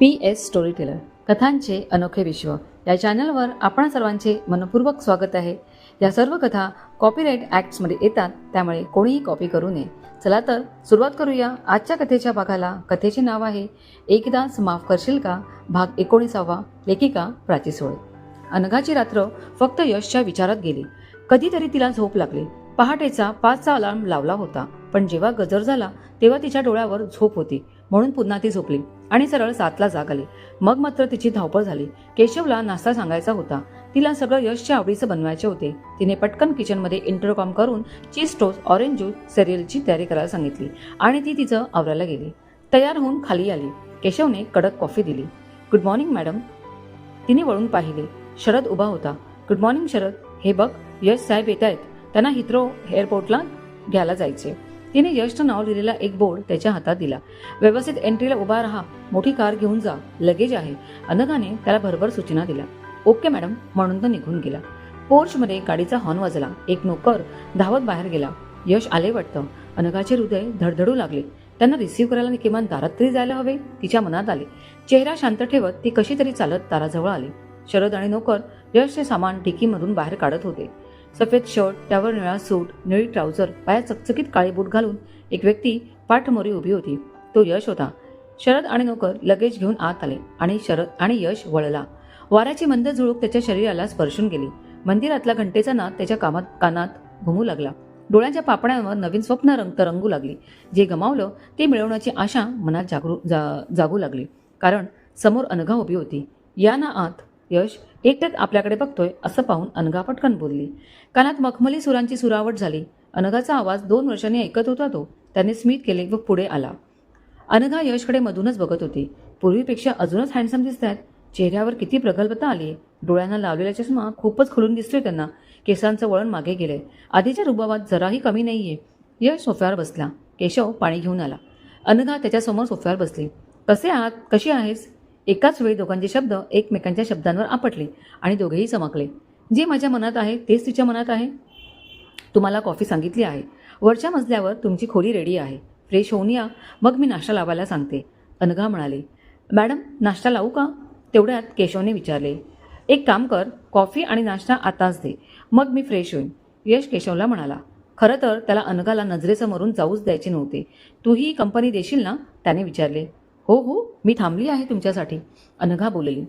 P S story teller कथांचे अनोखे विश्व. या चॅनलवर आपण सर्वांचे मनपूर्वक स्वागत आहे. या सर्व कथा कॉपीराईट ॲक्ट्समध्ये येतात त्यामुळे कोणीही कॉपी करू नये. चला तर सुरुवात करूया आजच्या कथेच्या भागाला. कथेचे नाव आहे एकदाच माफ करशील का? भाग एकोणीसावा लेखिका प्राची सोळे. अनघाची रात्र फक्त यशच्या विचारात गेली. कधीतरी तिला झोप लागली. पहाटेचा पाचचा अलार्म लावला होता. पण जेव्हा गजर झाला तेव्हा तिच्या डोळ्यावर झोप होती. म्हणून पुन्हा ती झोपली आणि सरळ सातला जाग आली. मग मात्र तिची धावपळ झाली. केशवला नाश्ता सांगायचा होता. तिला सगळं यशच्या आवडीचं बनवायचे होते तिने पटकन किचनमध्ये इंटरकॉम करून चीज टोस्ट ऑरेंज ज्यूस सिरियलची तयारी करायला सांगितली आणि ती तिचं आवरायला गेली. तयार होऊन खाली आली. केशवने कडक कॉफी दिली. Good morning madam. तिने वळून पाहिले. शरद उभा होता. Good morning Sharad. हे बघ यश साहेब येत आहेत त्यांना हिथ्रो एअरपोर्टला घ्यायला जायचे तिने यशचं नाव लिहिलेला एक बोर्ड त्याच्या हातात दिला. व्यवस्थित एंट्रीला उभा राहा. मोठी कार घेऊन जा. लगेज आहे. अनघाने त्याला भरभर सूचना दिल्या. ओके मॅडम म्हणून तो निघून गेला. पोर्चमध्ये गाडीचा हॉर्न वाजला. एक नोकर धावत बाहेर गेला. यश आले वाटतं. अनघाचे हृदय धडधडू लागले. त्यांना रिसीव्ह करायला किमान दारात तरी जायला हवे? तिच्या मनात आले. चेहरा शांत ठेवत ती कशी तरी चालत दाराजवळ आली. शरद आणि नोकर यशचे सामान डिकीमधून बाहेर काढत होते. सफेद शर्ट त्यावर निळा सूट निळी ट्राउझर पाया चकचकीत काळे बूट घालून एक व्यक्ती पाठमोरी उभी होती. तो यश होता. शरद आणि नोकर लगेच घेऊन आत आले आणि शरद आणि यश वळला. वाऱ्याची मंद झुळूक त्याच्या शरीराला स्पर्शून गेली. मंदिरातला घंटेचा नाद त्याच्या कामात कानात घुमू लागला. डोळ्यांच्या पापण्यांवर नवीन स्वप्न रंग तरंगू लागली. जे गमावलं ते मिळवण्याची आशा मनात जागरू जा जागू लागली. कारण समोर अनघा उभी होती. या ना आत यश एकट्यात आपल्याकडे बघतोय असं पाहून अनघा पटकन बोलली. कानात मखमली सुरांची सुरावट झाली. अनघाचा आवाज दोन वर्षांनी ऐकत होता तो. त्याने स्मित केले व पुढे आला. अनघा यशकडे मधूनच बघत होती. पूर्वीपेक्षा अजूनच हँडसम दिसत आहेत चेहऱ्यावर किती प्रगल्भता आली डोळ्यांना लावलेला चष्मा खूपच खुलून दिसतोय त्यांना. केसांचं वळण मागे गेलंय. आधीच्या रुबावात जराही कमी नाहीये. यश सोफ्यावर बसला. केशव पाणी घेऊन आला. अनघा त्याच्यासमोर सोफ्यावर बसली. कसे आहात? कशी आहेस? एकाच वेळी दोघांचे शब्द एकमेकांच्या शब्दांवर आपटले आणि दोघेही चमकले. जे माझ्या मनात आहे तेच तिच्या मनात आहे. तुम्हाला कॉफी सांगितली आहे. वरच्या मजल्यावर तुमची खोली रेडी आहे. फ्रेश होऊन या. मग मी नाश्ता लावायला सांगते. अनघा म्हणाले मॅडम नाश्ता लावू का? तेवढ्यात केशवने विचारले एक काम कर कॉफी आणि नाश्ता आताच दे. मग मी फ्रेश होईन. यश केशवला म्हणाला खरं तर त्याला अनघाला नजरेसमोरून जाऊच द्यायचे नव्हते. तूही कंपनी देशील ना? त्याने विचारले हो हो मी थांबली आहे तुमच्यासाठी. अनघा बोलली.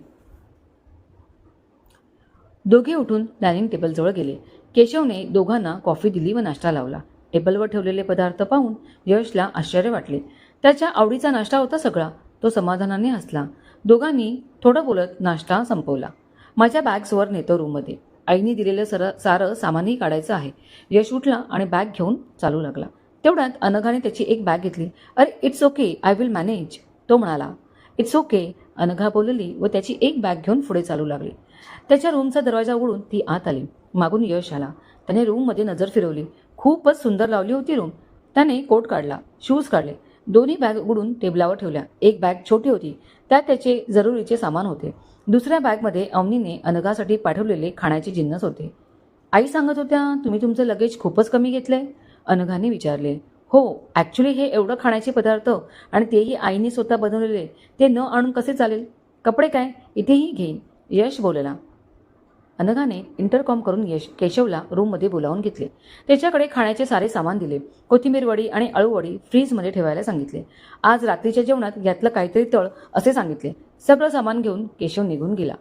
दोघे उठून डायनिंग टेबलजवळ गेले. केशवने दोघांना कॉफी दिली व नाश्ता लावला. टेबलवर ठेवलेले पदार्थ पाहून यशला आश्चर्य वाटले. त्याच्या आवडीचा नाश्ता होता सगळा. तो समाधानाने हसला. दोघांनी थोडं बोलत नाश्ता संपवला. माझ्या बॅग्सवर नेतो रूममध्ये. आईने दिलेलं सर सारं सामानही काढायचं आहे. यश उठला आणि बॅग घेऊन चालू लागला. तेवढ्यात अनघाने त्याची एक बॅग घेतली. अरे it's okay I will manage. तो म्हणाला इट्स ओके अनघा बोलली व त्याची एक बॅग घेऊन पुढे चालू लागली. त्याच्या रूमचा दरवाजा उघडून ती आत आली. मागून यश आला. त्याने रूममध्ये नजर फिरवली. खूपच सुंदर लावली होती रूम त्याने कोट काढला शूज काढले. दोन्ही बॅग उघडून टेबलावर ठेवल्या. एक बॅग छोटी होती. त्यात त्याचे जरुरीचे सामान होते. दुसऱ्या बॅगमध्ये अवनीने अनघासाठी पाठवलेले खाण्याचे जिन्नस होते. आई सांगत होत्या तुम्ही तुमचं लगेज खूपच कमी घेतलंय. अनघाने विचारले हो ॲक्च्युली हे एवढं खाण्याचे पदार्थ आणि तेही आईने स्वतः बनवलेले ते न आणून कसे चालेल? कपडे काय? इथेही घेईन. यश बोलला. अनघाने इंटरकॉम करून यश केशवला रूममध्ये बोलावून घेतले. त्याच्याकडे खाण्याचे सारे सामान दिले. कोथिंबीर वडी आणि अळूवडी फ्रीजमध्ये ठेवायला सांगितले. आज रात्रीच्या जेवणात यातलं काहीतरी तळ असे सांगितले. सगळं सामान घेऊन केशव निघून गेला.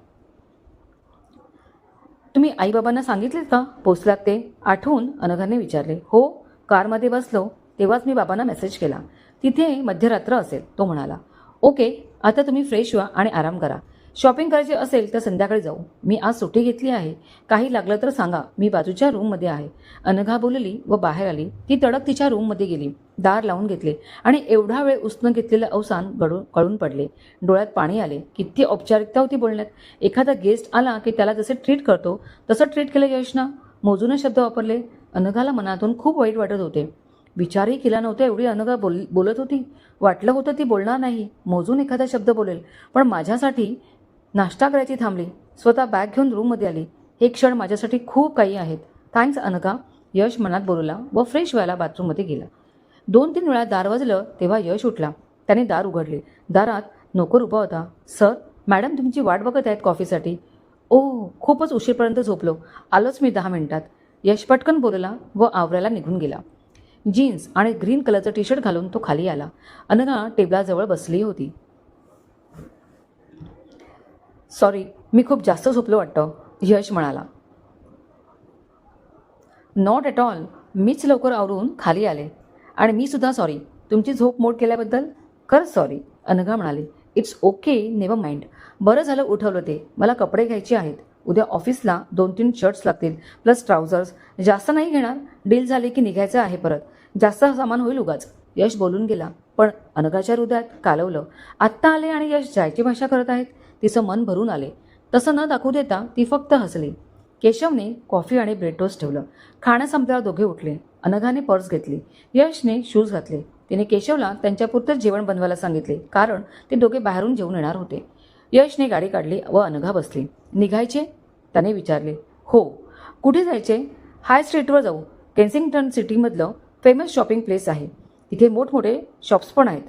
तुम्ही आईबाबांना सांगितलेत का? पोचलात ते? आठवून अनघाने विचारले. हो कारमध्ये बसलो. तेव्हाच मी बाबांना मेसेज केला. तिथे मध्यरात्र असेल तो म्हणाला ओके आता तुम्ही फ्रेश व्हा आणि आराम करा. शॉपिंग करायची असेल तर संध्याकाळी जाऊ. मी आज सुट्टी घेतली आहे. काही लागलं तर सांगा. मी बाजूच्या रूममध्ये आहे. अनघा बोलली व बाहेर आली ती तडक तिच्या रूममध्ये गेली. दार लावून घेतले आणि एवढा वेळ उसनं घेतलेलं अवसान गळून कळून पडले. डोळ्यात पाणी आले. किती औपचारिकता होती बोलण्यात. एखादा गेस्ट आला की त्याला जसे ट्रीट करतो तसं ट्रीट केलं यशना मोजून शब्द वापरले. अनघाला मनातून खूप वाईट वाटत होते. विचारही केला नव्हता एवढी अनघा बोल बोलत होती. वाटलं होतं ती बोलणार नाही. मोजून एखादा शब्द बोलेल. पण माझ्यासाठी नाश्ता करायची थांबली. स्वतः बॅग घेऊन रूममध्ये आली. हे क्षण माझ्यासाठी खूप काही आहेत. थँक्स अनघा यश मनात बोलला व फ्रेश व्हायला बाथरूममध्ये गेला. दोन तीन वेळा दार वाजलं तेव्हा यश उठला. त्याने दार उघडले. दारात नोकर उभा होता. सर मॅडम तुमची वाट बघत आहेत कॉफीसाठी. ओ खूपच उशीरपर्यंत झोपलो. आलोच मी दहा मिनिटात. यश पटकन बोलला व आवरायला निघून गेला. जीन्स आणि ग्रीन कलरचं टी शर्ट घालून तो खाली आला. अनघा टेबलाजवळ बसली होती. सॉरी मी खूप जास्त झोपलो वाटतं यश म्हणाला. Not at all. मीच लवकर आवरून खाली आले. आणि मी सुद्धा सॉरी. तुमची झोप मोड केल्याबद्दल खरंच सॉरी अनघा म्हणाली. It's okay never mind. बरं झालं उठवलं ते. मला कपडे घ्यायचे आहेत. उद्या ऑफिसला दोन तीन शर्ट्स लागतील प्लस ट्राउझर्स. जास्त नाही घेणार? डील झाले की निघायचं आहे परत. जास्त सामान होईल उगाच. यश बोलून गेला पण अनघाच्या हृदयात कालवलं आत्ता आले आणि यश जायची भाषा करत आहेत तिचं मन भरून आले. तसं न दाखवू देता ती फक्त हसली. केशवने कॉफी आणि ब्रेड टोस्ट ठेवलं. खाणं संपल्यावर दोघे उठले. अनघाने पर्स घेतली. यशने शूज घातले. तिने केशवला त्यांच्यापुरतंच जेवण बनवायला सांगितले कारण ते दोघे बाहेरून जेवून येणार होते. यशने गाडी काढली व अनघा बसली. निघायचे? त्याने विचारले. हो. कुठे जायचे? हाय स्ट्रीटवर जाऊ. केन्सिंग्टन सिटीमधलं फेमस शॉपिंग प्लेस आहे. तिथे मोठमोठे शॉप्स पण आहेत.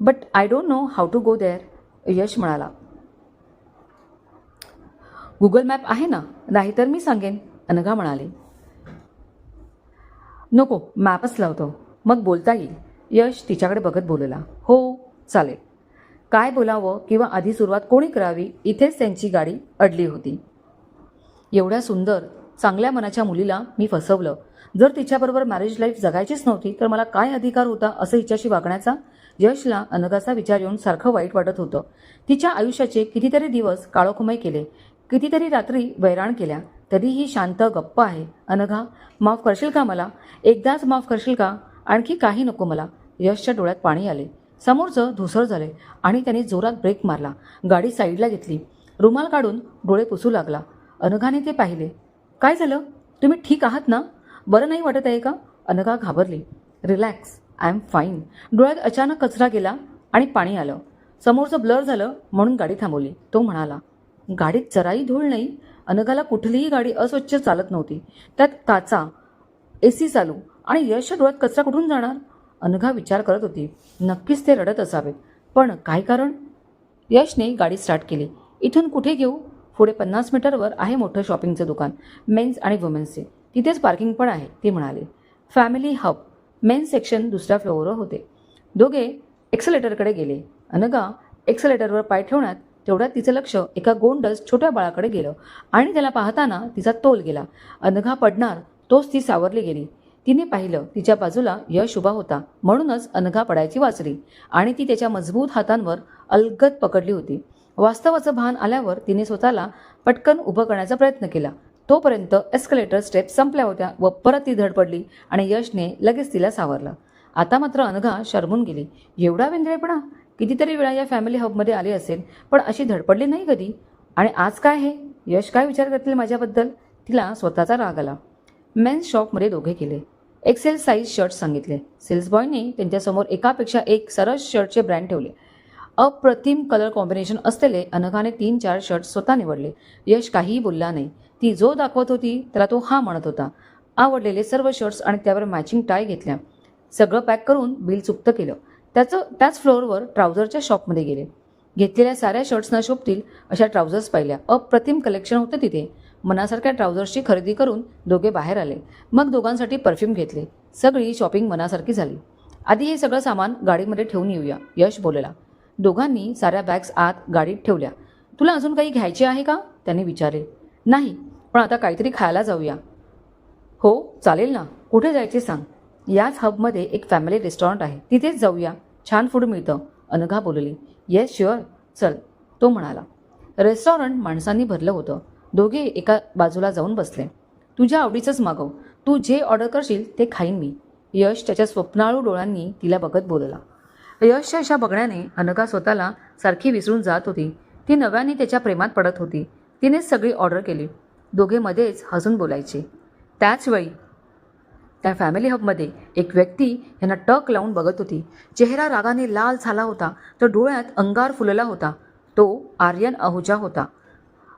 But I don't know how to go there Yash म्हणाला. गुगल मॅप आहे ना? नाहीतर मी सांगेन अनघा म्हणाले. नको मॅपच लावतो. मग बोलता येईल. यश तिच्याकडे बघत बोलला. हो चालेल. काय बोलावं किंवा आधी सुरुवात कोणी करावी इथेच त्यांची गाडी अडली होती. एवढ्या सुंदर चांगल्या मनाच्या मुलीला मी फसवलं. जर तिच्याबरोबर मॅरेज लाईफ जगायचीच नव्हती तर मला काय अधिकार होता असं हिच्याशी वागण्याचा यशला अनघाचा विचार येऊन सारखं वाईट वाटत होतं. तिच्या आयुष्याचे कितीतरी दिवस काळोखमय केले कितीतरी रात्री वैराण केल्या तरीही शांत गप्प आहे. अनघा माफ करशील का मला? एकदाच माफ करशील का? आणखी काही नको मला. यशच्या डोळ्यात पाणी आले. समोरचं धुसर झाले आणि त्याने जोरात ब्रेक मारला. गाडी साईडला घेतली. रुमाल काढून डोळे पुसू लागला. अनघाने ते पाहिले. काय झालं? तुम्ही ठीक आहात ना? बरं नाही वाटत आहे का? अनघा घाबरली. रिलॅक्स आय एम फाईन डोळ्यात अचानक कचरा गेला आणि पाणी आलं. समोरचं ब्लर झालं म्हणून गाडी थांबवली. तो म्हणाला गाडीत जराही धूळ नाही. अनघाला कुठलीही गाडी अस्वच्छ चालत नव्हती. त्यात काचा ए सी चालू आणि यशच्या डोळ्यात कचरा कुठून जाणार? अनघा विचार करत होती. नक्कीच ते रडत असावेत. पण काय कारण? यशने गाडी स्टार्ट केली. इथून कुठे घेऊ? पुढे पन्नास मीटरवर आहे मोठं शॉपिंगचं दुकान मेन्स आणि वुमेन्सचे. तिथेच पार्किंग पण आहे ते म्हणाले. फॅमिली हब मेन्स सेक्शन दुसऱ्या फ्लोअरवर होते. दोघे एक्सलेटरकडे गेले. अनघा एक्सलेटरवर पाय ठेवण्यात तेवढ्यात तिचं लक्ष एका गोंडस छोट्या बाळाकडे गेलं आणि त्याला पाहताना तिचा तोल गेला. अनघा पडणार तोच ती सावरली गेली. तिने पाहिलं तिच्या बाजूला यश उभा होता. म्हणूनच अनघा पडायची वाचली आणि ती त्याच्या मजबूत हातांवर अलगद पकडली होती. वास्तवाचं भान आल्यावर तिने स्वतःला पटकन उभं करण्याचा प्रयत्न केला. तोपर्यंत एस्कलेटर स्टेप संपल्या होत्या व परत ती धडपडली आणि यशने लगेच तिला सावरलं. आता मात्र अनघा शरमून गेली. एवढा वेंद्रेपणा कितीतरी वेळा या फॅमिली हबमध्ये आली असेल पण अशी धडपडली नाही कधी? आणि आज काय आहे? यश काय विचार करतील माझ्याबद्दल? तिला स्वतःचा राग आला. मेन्स शॉपमध्ये दोघे गेले एक्सेल साईज शर्ट सांगितले. सेल्स बॉयने त्यांच्यासमोर एकापेक्षा एक सरस शर्टचे ब्रँड ठेवले. अप्रतिम कलर कॉम्बिनेशन असलेले अनघाने तीन चार शर्ट स्वतः निवडले. यश काहीही बोलला नाही. ती जो दाखवत होती त्याला तो हा म्हणत होता. आवडलेले सर्व शर्ट्स आणि त्यावर मॅचिंग टाय घेतल्या. सगळं पॅक करून बिल चुकतं केलं. त्याचं त्याच फ्लोअरवर ट्राउझरच्या शॉपमध्ये गेले. घेतलेल्या साऱ्या शर्ट्सना शोभतील अशा ट्राउझर्स पाहिल्या. अप्रतिम कलेक्शन होतं तिथे. मनासारख्या ट्राउझर्सची खरेदी करून दोघे बाहेर आले. मग दोघांसाठी परफ्यूम घेतले. सगळी शॉपिंग मनासारखी झाली. आधी हे सगळं सामान गाडीमध्ये ठेवून येऊया. यश बोलला. दोघांनी साऱ्या बॅग्स आत गाडीत ठेवल्या. तुला अजून काही घ्यायचे आहे का? त्याने विचारले. नाही पण आता काहीतरी खायला जाऊया. हो चालेल ना. कुठे जायचे सांग. याच हबमध्ये एक फॅमिली रेस्टॉरंट आहे. तिथेच जाऊया. छान फूड मिळतं. अनघा बोलली. येस शुअर चल तो म्हणाला. रेस्टॉरंट माणसांनी भरलं होतं. दोघे एका बाजूला जाऊन बसले. तुझ्या आवडीचंच मागव. तू जे ऑर्डर करशील ते खाईन मी. यश त्याच्या स्वप्नाळू डोळ्यांनी तिला बघत बोलला. यशच्या अशा बघण्याने अनघा स्वतःला सारखी विसरून जात होती. ती नव्याने त्याच्या प्रेमात पडत होती. तिनेच सगळी ऑर्डर केली. दोघे मध्येच हसून बोलायचे. त्याचवेळी त्या फॅमिली हबमध्ये एक व्यक्ती यांना टक लावून बघत होती. चेहरा रागाने लाल झाला होता. तर डोळ्यात अंगार फुलला होता. तो आर्यन अहुजा होता.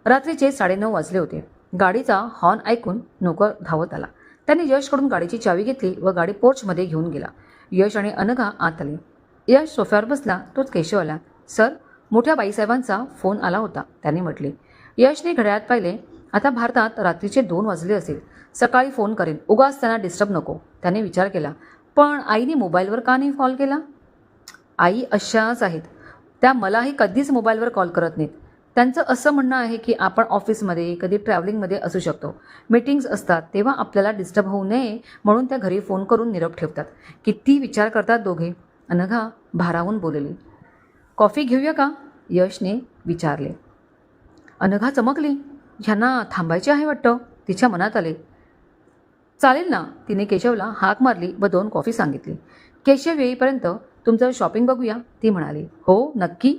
रात्रीचे साडेनऊ वाजले होते. गाडीचा हॉर्न ऐकून नोकर धावत आला. त्याने यशकडून गाडीची चावी घेतली व गाडी पोर्चमध्ये घेऊन गेला. यश आणि अनघा आत आले. यश सोफ्यावर बसला तोच केशव आला सर मोठ्या बाईसाहेबांचा फोन आला होता त्यांनी म्हटले. यशने घड्याळात पाहिले. आता भारतात रात्रीचे दोन वाजले असेल. सकाळी फोन करेन. उगाच त्यांना डिस्टर्ब नको त्याने विचार केला. पण आईने मोबाईलवर का नाही कॉल केला? आई अशाच आहेत. त्या मलाही कधीच मोबाईलवर कॉल करत नाहीत. त्यांचं असं म्हणणं आहे की आपण ऑफिसमध्ये कधी ट्रॅव्हलिंगमध्ये असू शकतो. मीटिंग्स असतात तेव्हा आपल्याला डिस्टर्ब होऊ नये म्हणून त्या घरी फोन करून निरोप ठेवतात. किती विचार करतात दोघे. अनघा भारावून बोलली. कॉफी घेऊया का? यशने विचारले. अनघा चमकली. ह्यांना थांबायचे आहे वाटतं? तिच्या मनात आले. चालेल ना? तिने केशवला हाक मारली व दोन कॉफी सांगितली. केशव येईपर्यंत तुमचं शॉपिंग बघूया ती म्हणाली. हो नक्की.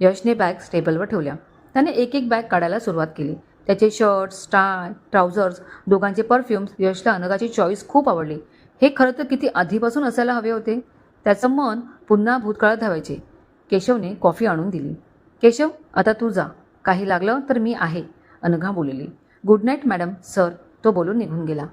यशने बॅग्स टेबलवर ठेवल्या. त्याने एक एक बॅग काढायला सुरुवात केली. त्याचे शर्ट्स टाय ट्राउझर्स दोघांचे परफ्युम्स यशला अनघाची चॉईस खूप आवडली. हे खरं तर किती आधीपासून असायला हवे होते? त्याचं मन पुन्हा भूतकाळात धावायचे. केशवने कॉफी आणून दिली. केशव आता तू जा. काही लागलं तर मी आहे अनघा बोलली. Good night madam sir. तो बोलून निघून गेला.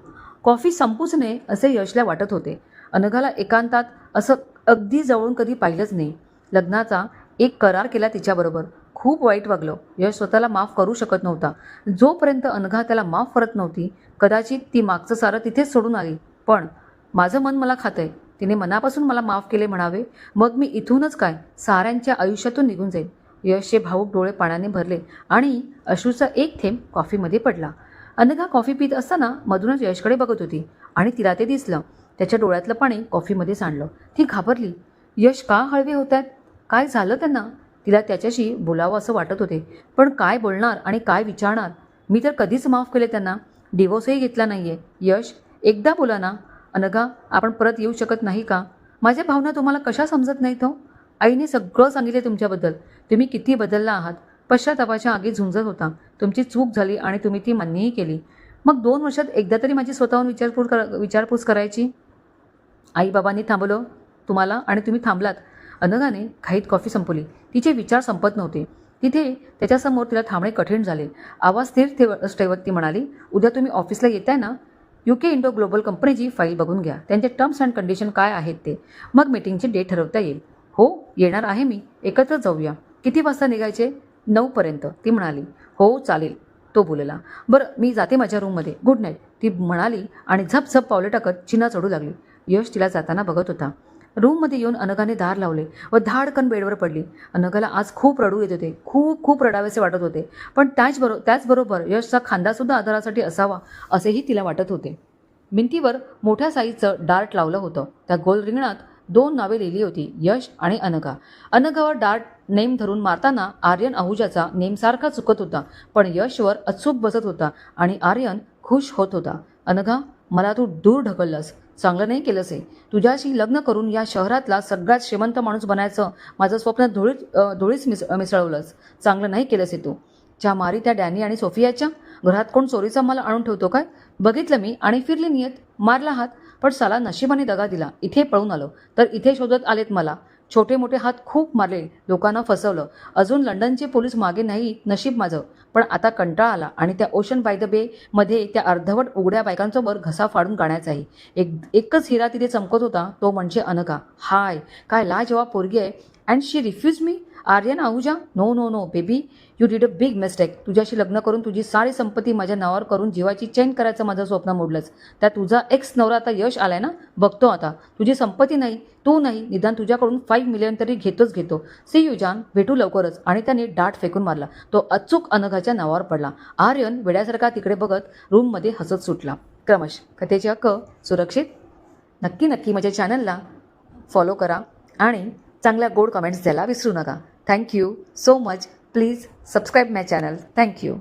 कॉफी संपूच नये असे यशला वाटत होते. अनघाला एकांतात असं अगदी जवळून कधी पाहिलंच नाही. लग्नाचा एक करार केला तिच्याबरोबर. खूप वाईट वागलं. यश स्वतःला माफ करू शकत नव्हता. जोपर्यंत अनघा त्याला माफ करत नव्हती कदाचित ती मागचं सारं तिथेच सोडून आली. पण माझं मन मला खातंय. तिने मनापासून मला माफ केले म्हणावे. मग मी इथूनच काय? साऱ्यांच्या आयुष्यातून निघून जाईन. यशचे भाऊक डोळे पाण्याने भरले आणि अश्रूचा एक थेंब कॉफीमध्ये पडला. अनघा कॉफी पित असताना मधूनच यशकडे बघत होती आणि तिला ते दिसलं. त्याच्या डोळ्यातलं पाणी कॉफीमध्ये सांडलं. ती घाबरली. यश का हळवे होत आहेत काय झालं त्यांना? तिला त्याच्याशी बोलावं असं वाटत होते. पण काय बोलणार आणि काय विचारणार? मी तर कधीच माफ केले त्यांना. डिवोर्सही घेतला नाहीये. यश एकदा बोला ना. अनघा आपण परत येऊ शकत नाही का? माझ्या भावना तुम्हाला कशा समजत नाहीत हो? आईने सगळं सांगितले तुमच्याबद्दल. तुम्ही किती बदलला आहात? पश्चातापाच्या आगी झुंजत होता. तुमची चूक झाली आणि तुम्ही ती मान्यही केली. मग दोन वर्षात एकदा तरी माझी स्वतःहून विचारपूस कर विचारपूस करायची? आईबाबांनी थांबवलं तुम्हाला आणि तुम्ही थांबलात. अनघाने घाईत कॉफी संपवली तिचे विचार संपत नव्हते. तिथे त्याच्यासमोर तिला थांबणे कठीण झाले. आवाज स्थिर ठेव ठेवत ती म्हणाली उद्या तुम्ही ऑफिसला येताय ना? यू के इंडो ग्लोबल कंपनीची फाईल बघून घ्या. त्यांचे टर्म्स अँड कंडिशन काय आहेत ते? मग मीटिंगची डेट ठरवता येईल. हो येणार आहे मी. एकत्र जाऊया. किती वाजता निघायचे? नऊपर्यंत ती म्हणाली हो चालेल. तो बोलला बरं मी जाते माझ्या रूममध्ये गुड नाईट ती म्हणाली आणि झप झप पावले टाकत चिना चढू लागली. यश तिला जाताना बघत होता. रूममध्ये येऊन अनघाने दार लावले व धाडकन बेडवर पडली. अनघाला आज खूप रडू येत होते. खूप खूप रडावेसे वाटत होते. पण त्याचबरो त्याचबरोबर यशचा खांदासुद्धा आधारासाठी असावा असेही तिला वाटत होते. भिंतीवर मोठ्या साईजचं डार्ट लावलं होतं. त्या गोल रिंगणात दोन नावे लिहिली होती यश आणि अनघा अनघावर डार्ट नेम धरून मारताना आर्यन आहुजाचा नेम सारखा चुकत होता पण यशवर अचूक बसत होता आणि आर्यन खुश होत होता. अनघा मला तू दूर ढकललास. चांगलं नाही केलंस हे. तुझ्याशी लग्न करून या शहरातला सगळ्यात श्रीमंत माणूस बनायचं माझं स्वप्न धुळीत धुळीच मिस मिसळवलंस. चांगलं नाही केलंस हे तू. ज्या मारी त्या डॅनी आणि सोफियाच्या घरात कोण चोरीचा माल आणून ठेवतो काय? बघितलं मी आणि फिरली नियत. मारला हात पण साला नशिबाने दगा दिला. इथे पळून आलो. तर इथे शोधत आलेत मला. छोटे मोठे हात खूप मारले. लोकांना फसवलं. अजून लंडनचे पोलीस मागे नाही. नशीब माझं. पण आता कंटाळा आला आणि त्या ओशन बाय द बे मध्ये त्या अर्धवट उघड्या बायकांसमोर घसा फाडून गाण्याचाही एक एकच हिरा तिथे चमकत होता तो म्हणजे अनघा. हाय काय लाजवाब पोरगी आहे. And she refuse me Aryan Ahuja no no no baby you did a big mistake तुझ्याशी लग्न करून तुझी सारी संपत्ती माझ्या नावावर करून जीवाची चेन करायचं माझं स्वप्न मोडलंच त्या तुझा एक्स नवरा आता यश आलाय ना? बघतो आता. तुझी संपत्ती नाही तू नाही निदान तुझ्याकडून फाईव्ह मिलियन तरी घेतोच घेतो. सी यू जान भेटू लवकरच. आणि त्याने डाट फेकून मारला. तो अचूक अनघाच्या नावावर पडला. आर्यन वेड्यासारखा तिकडे बघत रूममध्ये हसत सुटला. क्रमश कथेचे हक्क सुरक्षित. नक्की नक्की माझ्या चॅनलला फॉलो करा. आणि चांगल्या गोड कमेंट्स द्यायला विसरू नका. Thank you so much please subscribe my channel thank you